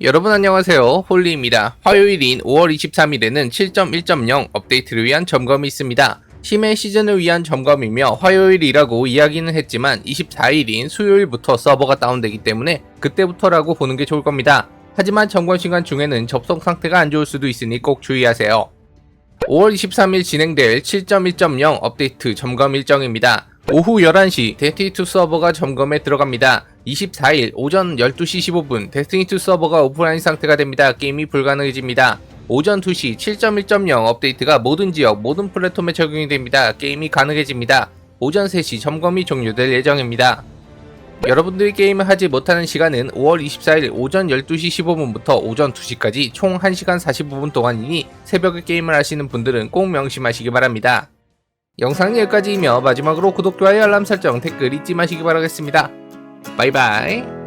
여러분 안녕하세요. 홀리입니다. 화요일인 5월 23일에는 7.1.0 업데이트를 위한 점검이 있습니다. 심해 시즌을 위한 점검이며 화요일이라고 이야기는 했지만 24일인 수요일부터 서버가 다운되기 때문에 그때부터라고 보는 게 좋을 겁니다. 하지만 점검 시간 중에는 접속 상태가 안 좋을 수도 있으니 꼭 주의하세요. 5월 23일 진행될 7.1.0 업데이트 점검 일정입니다. 오후 11시 데스티니2 서버가 점검에 들어갑니다. 24일 오전 12시 15분 데스티니2 서버가 오프라인 상태가 됩니다. 게임이 불가능해집니다. 오전 2시 7.1.0 업데이트가 모든 지역, 모든 플랫폼에 적용이 됩니다. 게임이 가능해집니다. 오전 3시 점검이 종료될 예정입니다. 여러분들이 게임을 하지 못하는 시간은 5월 24일 오전 12시 15분부터 오전 2시까지 총 1시간 45분 동안이니 새벽에 게임을 하시는 분들은 꼭 명심하시기 바랍니다. 영상은 여기까지이며 마지막으로 구독, 좋아요, 알람 설정, 댓글 잊지 마시기 바라겠습니다. 바이바이.